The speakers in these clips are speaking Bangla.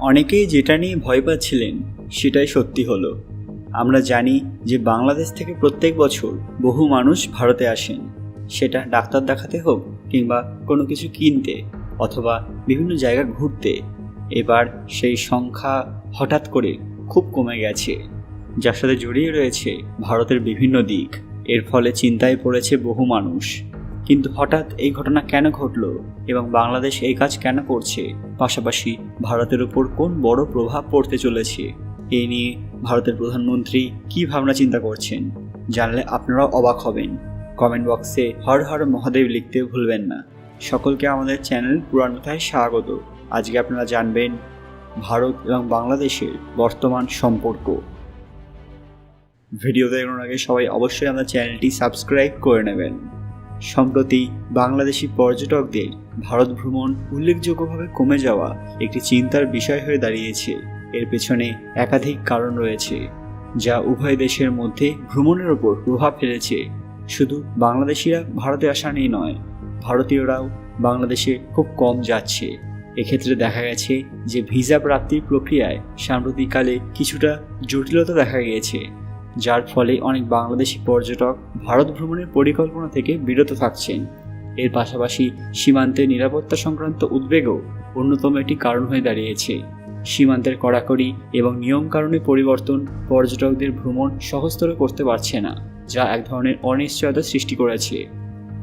অনেকেই যেটা নিয়ে ভয় পাচ্ছিলেন, সেটাই সত্যি হলো। আমরা জানি যে বাংলাদেশ থেকে প্রত্যেক বছর বহু মানুষ ভারতে আসেন। সেটা ডাক্তার দেখাতে হোক কিংবা কোনো কিছু কিনতে অথবা বিভিন্ন জায়গা ঘুরতে। এবার সেই সংখ্যা হঠাৎ করে খুব কমে গেছে, যার সাথে জড়িয়ে রয়েছে ভারতের বিভিন্ন দিক। এর ফলে চিন্তায় পড়েছে বহু মানুষ। কিন্তু হঠাৎ এই ঘটনা কেন ঘটলো এবং বাংলাদেশ এই কাজ কেন করছে? পাশাপাশি ভারতের উপর কোন বড় প্রভাব পড়তে চলেছে? এই নিয়ে ভারতের প্রধানমন্ত্রী কী ভাবনা চিন্তা করছেন? জানলে আপনারাও অবাক হবেন। কমেন্ট বক্সে হর হর মহাদেব লিখতে ভুলবেন না। সকলকে আমাদের চ্যানেল পুরাণ কথায় স্বাগত। আজকে আপনারা জানবেন ভারত এবং বাংলাদেশের বর্তমান সম্পর্ক। ভিডিও দেখানোর আগে সবাই অবশ্যই আমাদের চ্যানেলটি সাবস্ক্রাইব করে নেবেন। সম্প্রতি বাংলাদেশি পর্যটকদের ভারত ভ্রমণ উল্লেখযোগ্যভাবে কমে যাওয়া একটি চিন্তার বিষয় হয়ে দাঁড়িয়েছে। এর পেছনে একাধিক কারণ রয়েছে, যা উভয় দেশের মধ্যে ভ্রমণের ওপর প্রভাব ফেলেছে। শুধু বাংলাদেশিরা ভারতে আসা নিয়ে নয়, ভারতীয়রাও বাংলাদেশে খুব কম যাচ্ছে। এক্ষেত্রে দেখা গেছে যে ভিসা প্রাপ্তির প্রক্রিয়ায় সাম্প্রতিককালে কিছুটা জটিলতা দেখা গিয়েছে। যার ফলে অনেক বাংলাদেশি পর্যটক ভারত ভ্রমণের পরিকল্পনা থেকে বিরত থাকছেন। এর পাশাপাশি সীমান্তের নিরাপত্তা সংক্রান্ত উদ্বেগও অন্যতম একটি কারণ হয়ে দাঁড়িয়েছে। সীমান্তের কড়াকড়ি এবং নিয়মকানুনের পরিবর্তন পর্যটকদের ভ্রমণ সহজতর করতে পারছে না, যা এক ধরনের অনিশ্চয়তা সৃষ্টি করেছে।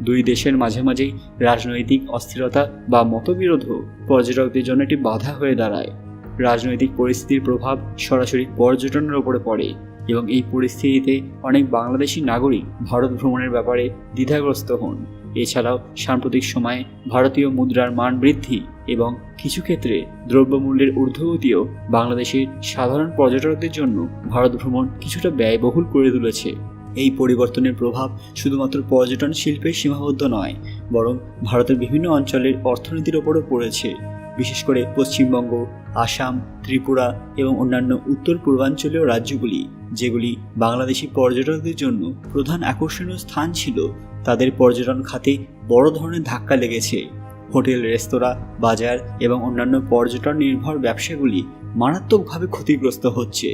দুই দেশের মাঝে মাঝেই রাজনৈতিক অস্থিরতা বা মতবিরোধও পর্যটকদের জন্য একটি বাধা হয়ে দাঁড়ায়। রাজনৈতিক পরিস্থিতির প্রভাব সরাসরি পর্যটনের ওপরে পড়ে। এবং এই পরিস্থিতিতে অনেক বাংলাদেশি নাগরিক ভারত ভ্রমণের ব্যাপারে দ্বিধাগ্রস্ত হন। এছাড়াও সাম্প্রতিক সময়ে ভারতীয় মুদ্রার মান বৃদ্ধি এবং কিছু ক্ষেত্রে দ্রব্যমূল্যের ঊর্ধ্বগতিও বাংলাদেশের সাধারণ পর্যটকদের জন্য ভারত ভ্রমণ কিছুটা ব্যয়বহুল করে তুলেছে। এই পরিবর্তনের প্রভাব শুধুমাত্র পর্যটন শিল্পে সীমাবদ্ধ নয়, বরং ভারতের বিভিন্ন অঞ্চলের অর্থনীতির ওপরও পড়েছে। বিশেষ করে পশ্চিমবঙ্গ, আসাম, ত্রিপুরা এবং অন্যান্য উত্তর পূর্বাঞ্চলীয় রাজ্যগুলি, যেগুলি বাংলাদেশি পর্যটকদের জন্য প্রধান আকর্ষণীয় স্থান ছিল, তাদের পর্যটন খাতে বড় ধরনের ধাক্কা লেগেছে। হোটেল, রেস্তোরাঁ, বাজার এবং অন্যান্য পর্যটন নির্ভর ব্যবসাগুলি মারাত্মকভাবে ক্ষতিগ্রস্ত হচ্ছে।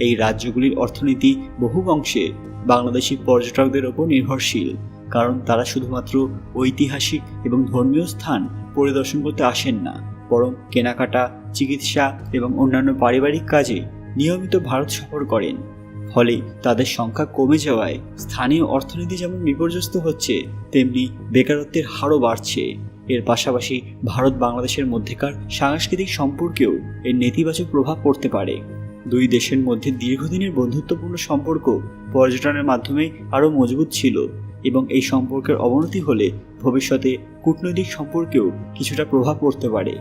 এই রাজ্যগুলির অর্থনীতি বহু অংশে বাংলাদেশি পর্যটকদের ওপর নির্ভরশীল, কারণ তারা শুধুমাত্র ঐতিহাসিক এবং ধর্মীয় স্থান পরিদর্শন করতে আসেন না। বরং কেনাকাটা, চিকিৎসা এবং অন্যান্য পারিবারিক কাজে নিয়মিত ভারত সফর করেন। ফলে তাদের সংখ্যা কমে যাওয়ায় স্থানীয় অর্থনীতি যেমন বিপর্যস্ত হচ্ছে, তেমনি বেকারত্বের হারও বাড়ছে। এর পাশাপাশি ভারত বাংলাদেশের মধ্যেকার সাংস্কৃতিক সম্পর্কেও এর নেতিবাচক প্রভাব পড়তে পারে। দুই দেশের মধ্যে দীর্ঘদিনের বন্ধুত্বপূর্ণ সম্পর্ক পর্যটনের মাধ্যমে আরও মজবুত ছিল এবং এই সম্পর্কের অবনতি হলে ভবিষ্যতে কূটনৈতিক সম্পর্কেও কিছুটা প্রভাব পড়তে পারে।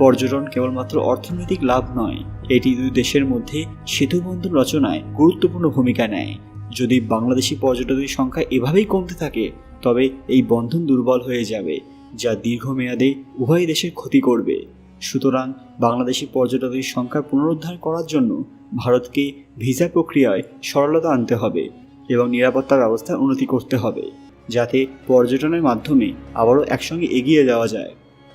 পর্যটন কেবলমাত্র অর্থনৈতিক লাভ নয়। এটি দুই দেশের মধ্যে সেতুবন্ধন রচনায় গুরুত্বপূর্ণ ভূমিকা নেয়। যদি বাংলাদেশি পর্যটকদের সংখ্যা এভাবেই কমতে থাকে, তবে এই বন্ধন দুর্বল হয়ে যাবে, যা দীর্ঘমেয়াদে উভয় দেশের ক্ষতি করবে। সুতরাং বাংলাদেশি পর্যটকদের সংখ্যা পুনরুদ্ধার করার জন্য ভারতকে ভিসা প্রক্রিয়ায় সরলতা আনতে হবে এবং নিরাপত্তা ব্যবস্থা উন্নতি করতে হবে, যাতে পর্যটনের মাধ্যমে আবারও একসঙ্গে এগিয়ে যাওয়া যায়।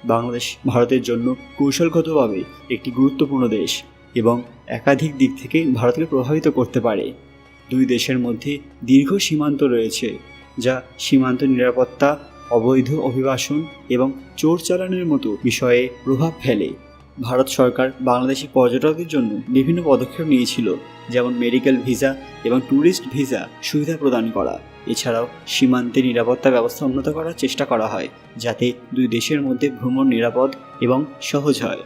বাংলাদেশ ভারতের জন্য কৌশলগতভাবে একটি গুরুত্বপূর্ণ দেশ এবং একাধিক দিক থেকে ভারতকে প্রভাবিত করতে পারে। দুই দেশের মধ্যে দীর্ঘ সীমান্ত রয়েছে, যা সীমান্ত নিরাপত্তা, অবৈধ অভিবাসন এবং চোর চালানোর মতো বিষয়ে প্রভাব ফেলে। ভারত সরকার বাংলাদেশি পর্যটকদের জন্য বিভিন্ন পদক্ষেপ নিয়েছিল, যেমন মেডিকেল ভিসা এবং ট্যুরিস্ট ভিসা সুবিধা প্রদান করা। এছাড়াও সীমান্তে নিরাপত্তা ব্যবস্থা উন্নত করার চেষ্টা করা হয়, যাতে দুই দেশের মধ্যে ভ্রমণ নিরাপদ এবং সহজ হয়।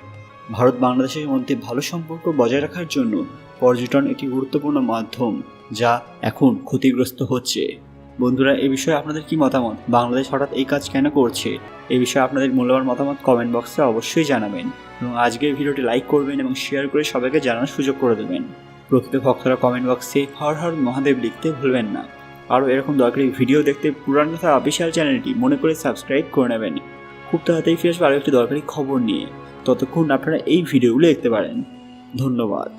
ভারত বাংলাদেশের মধ্যে ভালো সম্পর্ক বজায় রাখার জন্য পর্যটন একটি গুরুত্বপূর্ণ মাধ্যম, যা এখন ক্ষতিগ্রস্ত হচ্ছে। বন্ধুরা, এ বিষয়ে আপনাদের কি মতামত? বাংলাদেশ হঠাৎ এই কাজ কেন করছে? এ বিষয়ে আপনাদের মূল্যবান মতামত কমেন্ট বক্সে অবশ্যই জানাবেন এবং আজকের ভিডিওটি লাইক করবেন এবং শেয়ার করে সবাইকে জানানোর সুযোগ করে দেবেন। প্রকৃত ভক্তরা কমেন্ট বক্সে হর হর মহাদেব লিখতে ভুলবেন না। আরও এরকম দরকারি ভিডিও দেখতে পুরান কথা অফিসিয়াল চ্যানেলটি মনে করে সাবস্ক্রাইব করে নেবেন। খুব তাড়াতাড়ি ফিরে আসব আরও একটি দরকারি খবর নিয়ে। ততক্ষণ আপনারা এই ভিডিওগুলো দেখতে পারেন। ধন্যবাদ।